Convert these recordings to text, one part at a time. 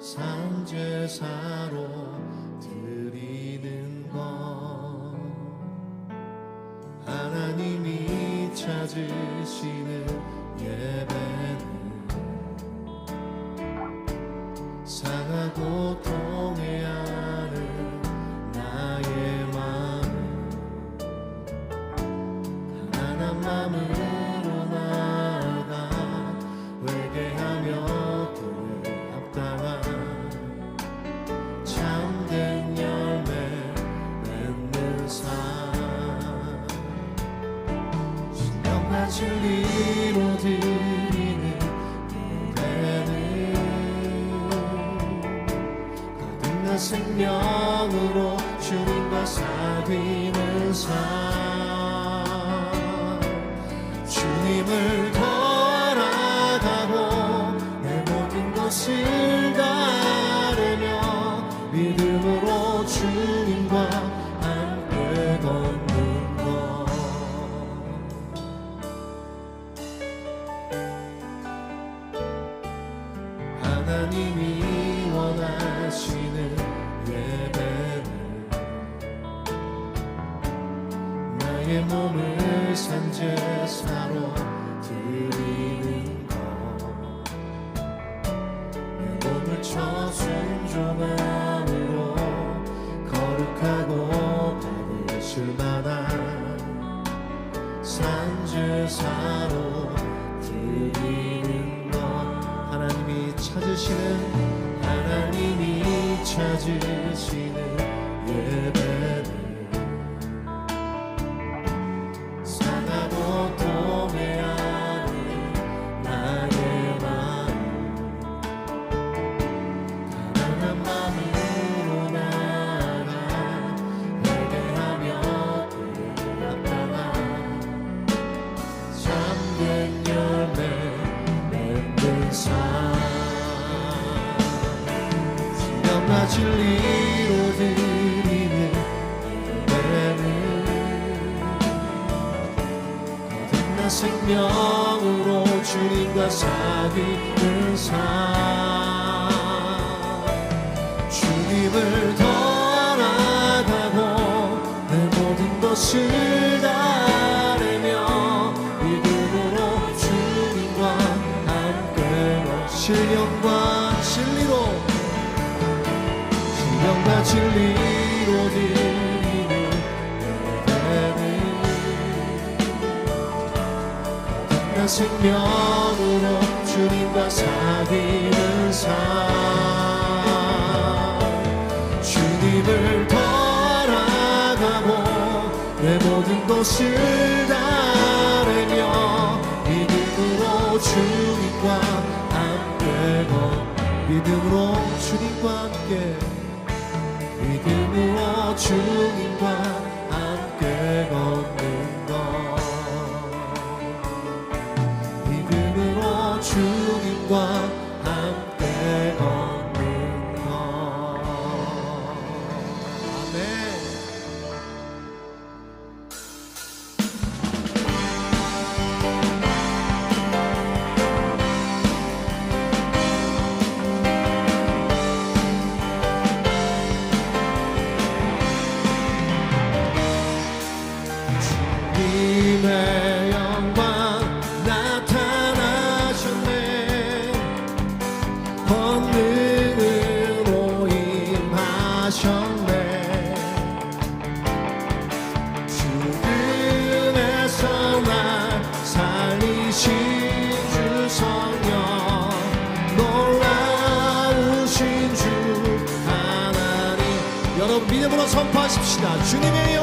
산제사로 드리는 것 하나님이 찾으시는 예배는 진리로 드리는 예배는 거듭난 생명으로 주님과 사귀는 삶 나의 몸을 산제사로 것을 다하며 믿음으로 주님과 함께 신령과 진리로 신령과 진리로 드리는 예배는 나 생명으로 주님과 사귀는 삶 주님을 것을 다하며 믿음으로 주님과 함께 걷 믿음으로 주님과 함께 믿음으로 주님과 함께 걷는 주님의 영광 나타나셨네. 권능으로 임하셨네. 죽음에서 날 살리신 주 성령 놀라우신 주 하나님. 여러분 믿음으로 선포하십시다. 주님의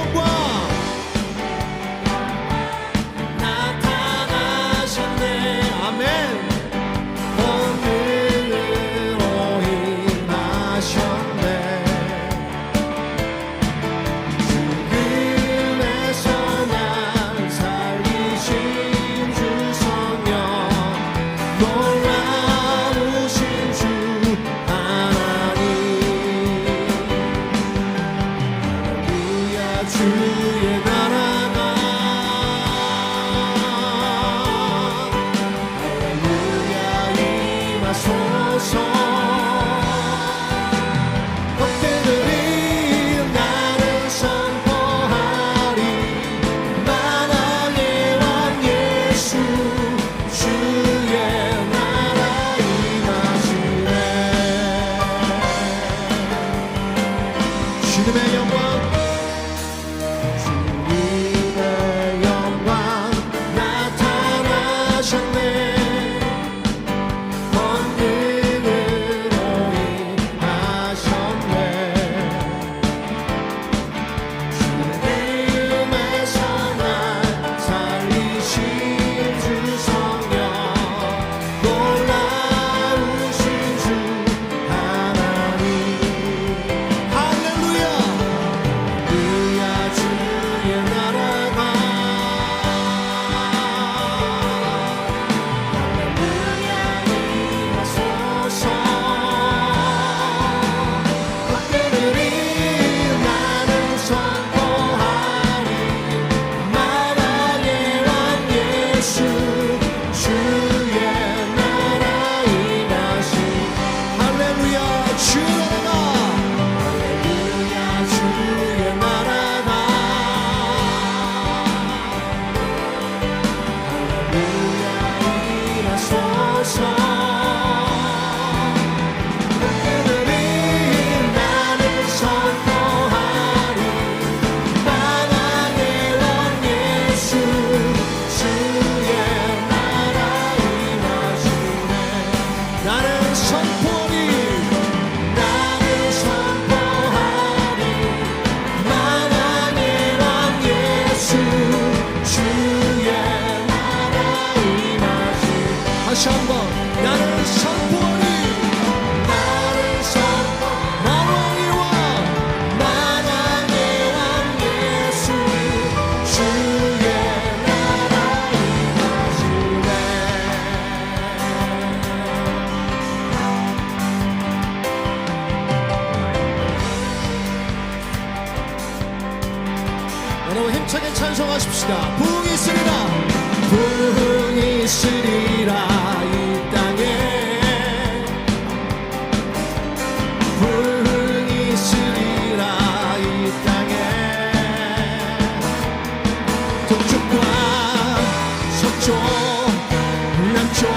속,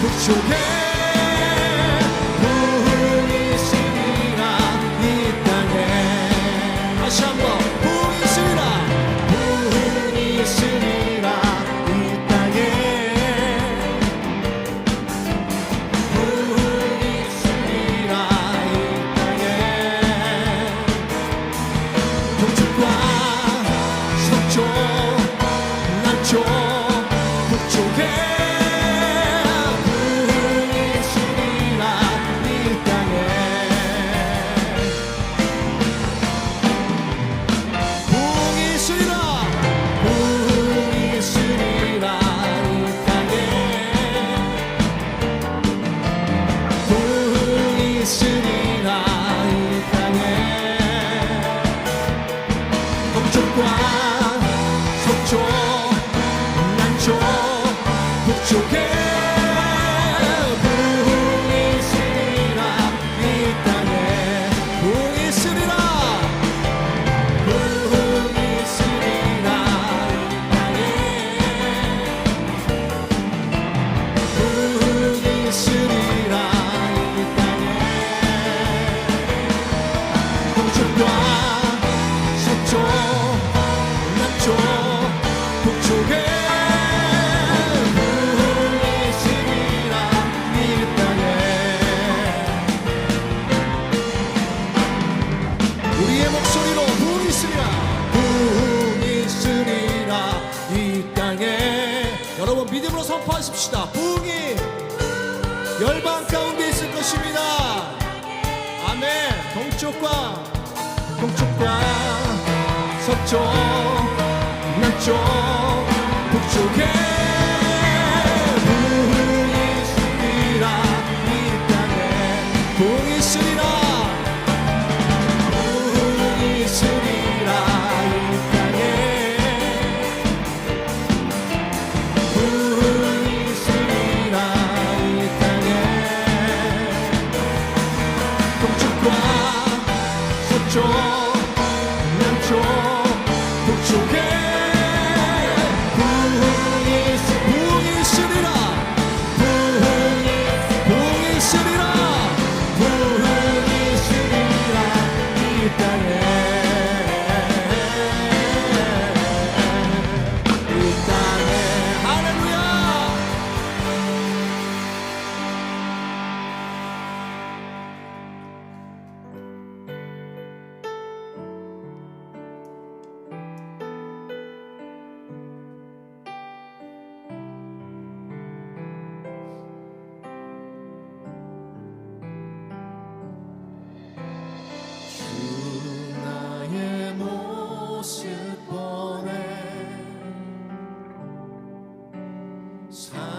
물 속에 남쪽 남쪽 북쪽에 사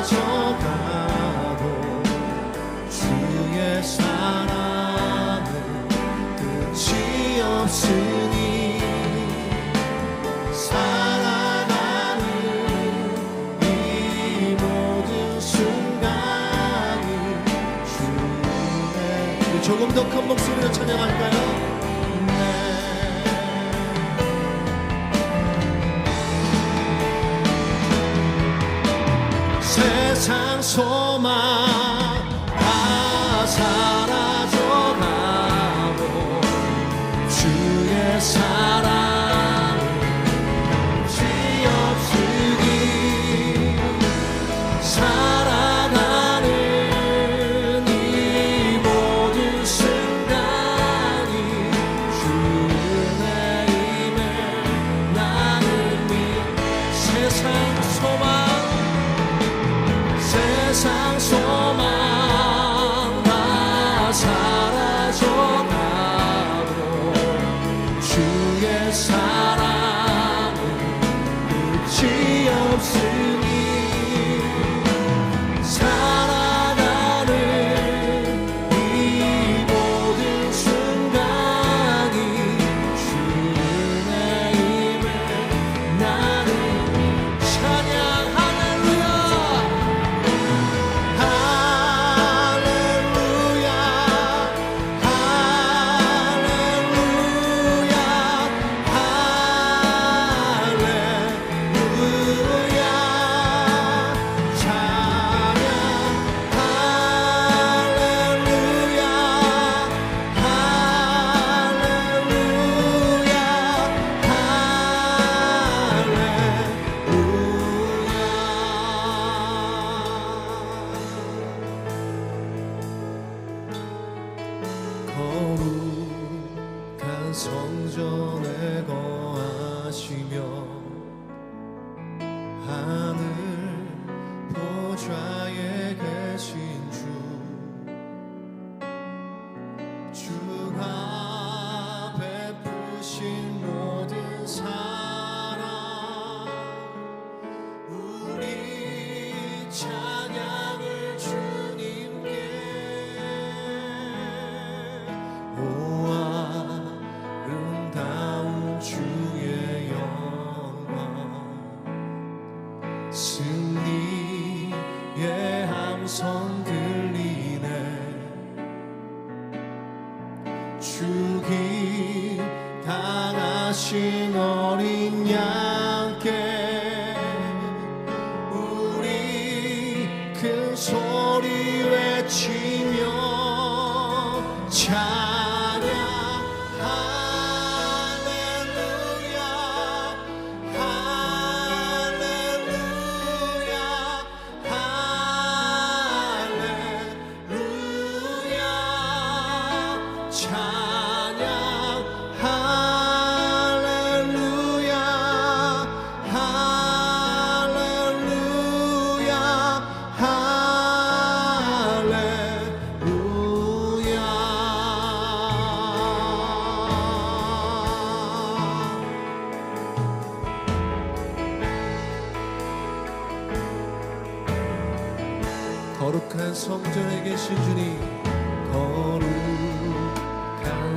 사라져가도 주의 사랑은 끝이 없으니 살아가는 이 모든 순간이 주의 조금 더 큰 목소리로 찬양할까요? 세상 소망 다 사라져가고 주의 사랑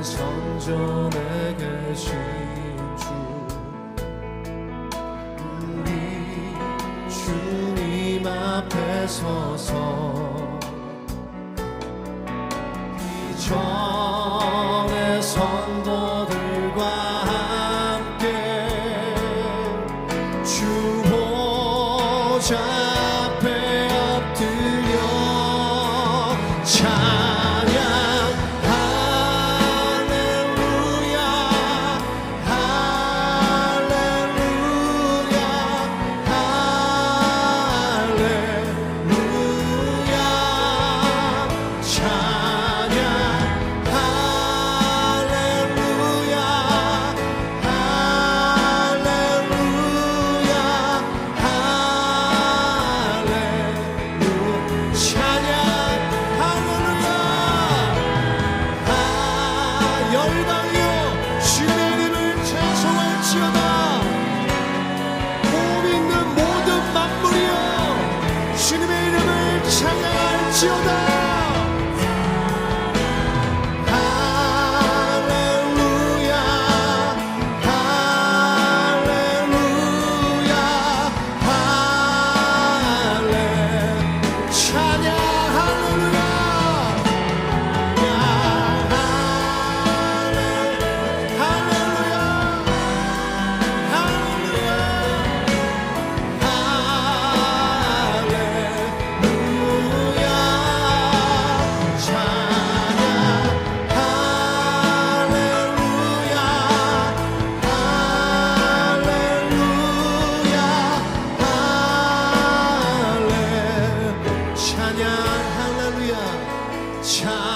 성전에 계신 주. 우리 주님 앞에 서서 찬양 할렐루야. 찬양